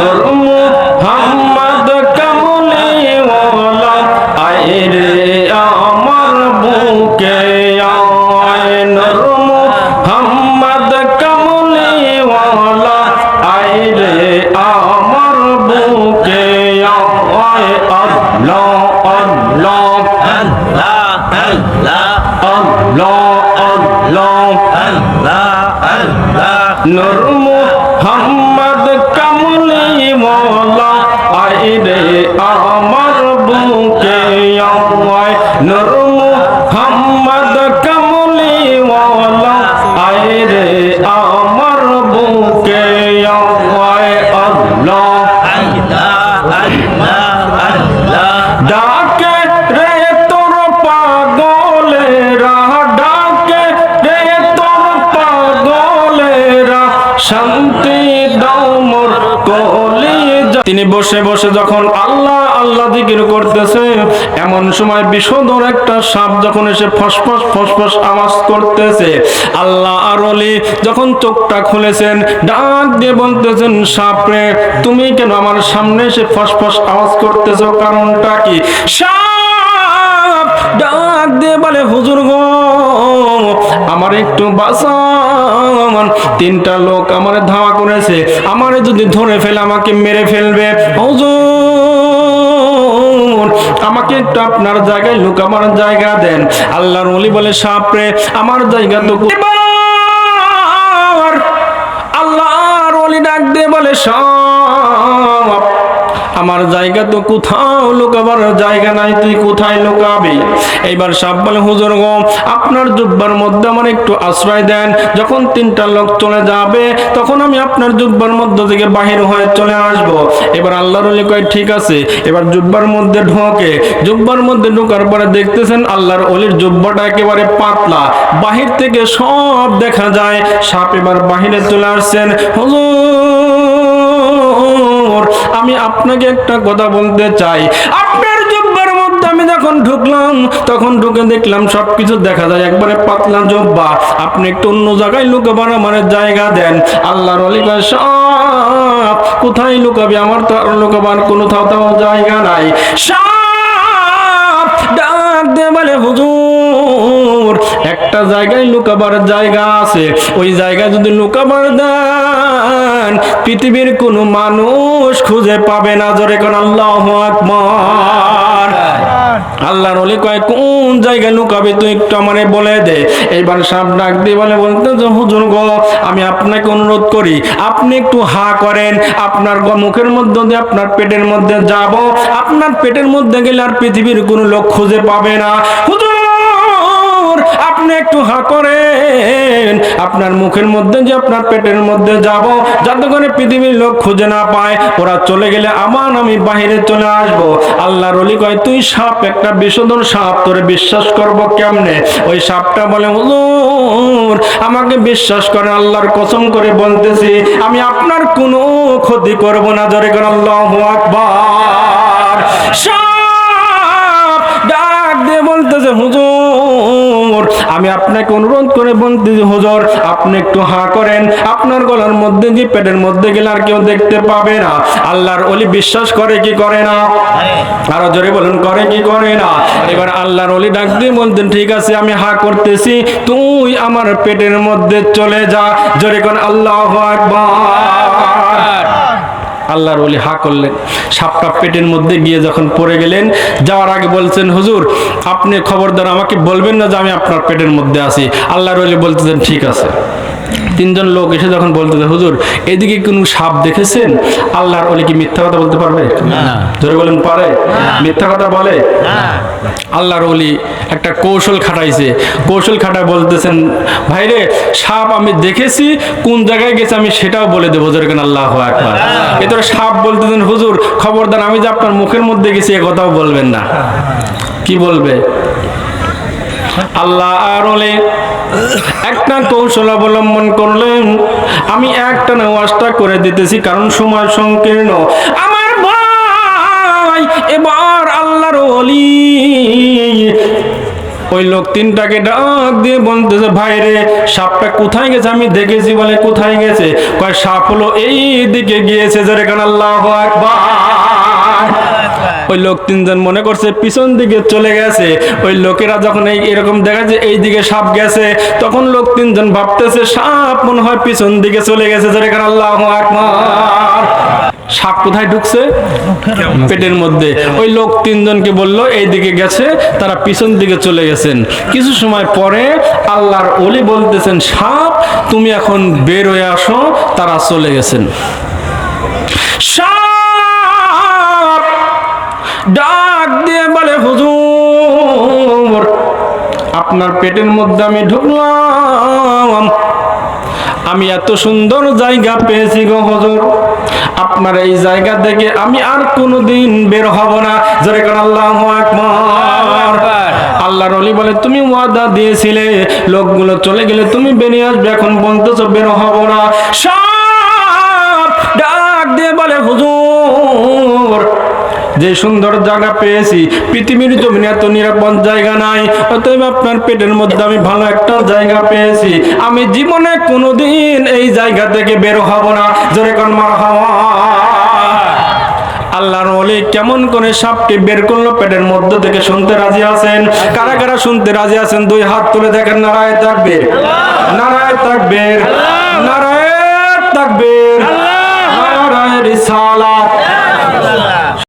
Oh. আল্লাহ আল্লাহ নূর মোহাম্মদ কামলি মৌলা আয় আমার বুকে আয় নূর বসে বসে যখন আল্লাহ আল্লাহ জিকির করতেছে, এমন সময় বিষধর একটা সাপ যখন এসে ফসফস ফসফস আওয়াজ করতেছে, আল্লাহ আর অলি যখন চোখটা খুলেছেন, ডাক দিয়ে বলতেছেন সাপরে তুমি কেন আমার সামনে এসে ফসফস আওয়াজ করতেছো? কারণটা কি? সাপ ডাক দিয়ে বলে, হুজুর গো, আমার একটু বাঁচান তিনটা লোক আমার ধাওয়া করেছে, আমার যদি ধরে ফেলে, আমাকে মেরে ফেলবে। আমাকে একটু আপনার জায়গায় লোক আমার জায়গা দেন। আল্লাহর অলি বলে, সাপরে, আমার জায়গা তো আল্লাহ আল্লাহর অলি ডাক দিয়ে বলে, সাপ আমার জায়গা তো কোথাও লুকাবার জায়গা নাই, তুই কোথায় লুকাবি? এইবার সাপ বলে, হুজুর গো, আপনার জুব্বার মধ্যে আমার একটু আশ্রয় দেন। যখন তিনটা লোক চলে যাবে, তখন আমি আপনার জুব্বার মধ্য থেকে বাহির হয়ে চলে আসব। এবার আল্লাহর কয়, ঠিক আছে। এবার জুব্বার মধ্যে ঢোকে। জুব্বার মধ্যে ঢোকার পরে দেখতেছেন আল্লাহর অলির জুব্বাটা একেবারে পাতলা। বাহির থেকে সব দেখা যায়। সাপ এবার বাহিরে চলে আসছেন। হুজুর আমি আপনাকে একটা কথা বলতে চাই। আপনার জব্বার মধ্যে আমি যখন ঢুকলাম তখন ঢুকে দেখলাম সবকিছু দেখা যায়। একবারে পাতলা জব্বা। আপনি একটু অন্য জায়গায় লুকাবার আমার জায়গা দেন। আল্লাহর অলি কয়, সাপ কোথায় লুকাবি? আমার তো আর লুকাবার কোনো থাও জায়গা নাই। সাপ ডাক দে বলে হুজুর একটা জায়গায় লুকাবার জায়গা আছে। ওই জায়গায় যদি লুকাবার দেন, পৃথিবীর কোনো মানুষ খুঁজে পাবে না। জোরে কোন আল্লাহ আকবার। আল্লাহর ওলি কয়, কোন জায়গায় লুকাবে তুই একটু আমারে বলে দে। এইবার সাপ ডাক দিয়ে বলে, বলতে যে, হুজুর গো, আমি আপনাকে অনুরোধ করি, আপনি একটু হা করেন। আপনার মুখের মধ্যে দিয়ে আপনার পেটের মধ্যে যাব। আপনার পেটের মধ্যে গেলে আর পৃথিবীর কোনো লোক খুঁজে পাবে না। হুজুর আপনি একটু হা করেন। আপনার মুখের মধ্যে যে আপনার পেটের মধ্যে যাব যাতে পৃথিবীর লোক খুঁজে না পায়, ওরা চলে গেলে আবার আমি বাহিরে চলে আসব। আল্লাহর অলি কয়, তুই সাপ, একটা বিষধর সাপ, তোরে বিশ্বাস করব কেমনে? ওই সাপটা বলে, হুজুর, আমাকে বিশ্বাস করে, আল্লাহর কসম করে বলতেছি, আমি আপনার কোনো ক্ষতি করব না। জরে করে, আল্লাহু আকবার। আমি আপনাকে অনুরোধ করে বলতেছি হুজুর, আপনি একটু হা করেন। আপনার গলার মধ্যে যে পেটের মধ্যে গেলে আর কেউ দেখতে পাবে না। আল্লাহর অলি বিশ্বাস করে কি করে না? আরও জোরে বলুন, করে কি করে না? এবার আল্লাহর অলি ডাক দিয়ে বলতেন, ঠিক আছে, আমি হা করতেছি। তুই আমার পেটের মধ্যে চলে যা। জোরে কোন, আল্লাহ আকবার। আল্লাহর ওলি হা করলেন। সাপটা পেটের মধ্যে গিয়ে যখন পড়ে গেলেন যাওয়ার আগে বলছেন হুজুর আপনি খবরদার আমাকে বলবেন না যে আমি আপনার পেটের মধ্যে আছি? আল্লাহর ওলি বলতেছেন ঠিক আছে। তিনজন লোক এসে যখন বলতেছে হুজুর এদিকে কোনো সাপ দেখেছেন? আল্লাহর ওলি কি মিথ্যা কথা বলতে পারবে? ধরে বলেন পারে। মিথ্যা কথা বলে? আল্লাহর ওলি একটা কৌশল খাটাইছে। কৌশল খাটায় বলতেছেন, ভাইরে, সাপ আমি দেখেছি, কোন জায়গায় গেছে আমি সেটাও বলে দেবো যেরকম আল্লাহ একবার এতটা সাপ বলতেছেন, হুজুর, খবরদার, আমি যে আপনার মুখের মধ্যে গেছি, এ কথাও বলবেন না। কি বলবে? আল্লাহ আর একটা কৌশল অবলম্বন করলেন। আমি একটা নেওয়াজটা করে দিতেছি, কারণ সময় সংকীর্ণ। আমার ওই লোক তিনটাকে ডাক দিয়ে বলতেছে সাপটা কোথায় গেছে? আমি দেখেছি বলে কোথায় গেছে? কয় সাপ হলো এই দিকে গিয়েছে জোরে কান আল্লাহ ওই লোক তিনজন মনে করছে পিছন দিকে চলে গেছে। ওই লোকেরা যখন এই এরকম দেখা যায় এই দিকে সাপ গেছে তখন লোক তিনজন ভাবতেছে সাপ মনে হয় পিছন দিকে চলে গেছে জোরে কান আল্লাহ আকবার। সাপ কোথায় ঢুকছে? পেটের মধ্যে। ওই লোক তিনজনকে বলল, এই দিকে গেছে, তারা পিছন দিকে চলে গেছেন। কিছু সময় পরে আল্লাহর ওলি বলতেছেন, সাপ, তুমি এখন বের হয়ে আসো, তারা চলে গেছেন। সাপ ডাক দিয়ে বলে, হুজুর, আপনার পেটের মধ্যে আমি ঢুকলাম। আমি এত সুন্দর জায়গা পেয়েছি গো, হজুর। আপনার এই জায়গা থেকে আমি আর কোনোদিন বের হব না। জোরে কারণ আল্লাহ আল্লাহর অলি বলে তুমি ওয়াদা দিয়েছিলে লোকগুলো চলে গেলে তুমি বেরিয়ে আসবে এখন বলতেছো বের হব না। সাপ ডাক দিয়ে বলে হুজুর যে সুন্দর জায়গা পেয়েছি পৃথিবীর জমিনে এত নিরাপদ জায়গা নাই অতএব আপনার পেটের মধ্যে আমি ভালো একটা জায়গা পেয়েছি। আমি জীবনে কোনোদিন এই জায়গা থেকে বের হব না। জোরে কোন মার হওয়া। আল্লাহর ওলি কেমন করে সাপটি বের করল পেটের মধ্য থেকে শুনতে রাজি আছেন? কারা কারা শুনতে রাজি আছেন? দুই হাত তুলে দেখেন নারায় থাকবে নারায় থাকবে নারায় থাকবে নারায় রিসালা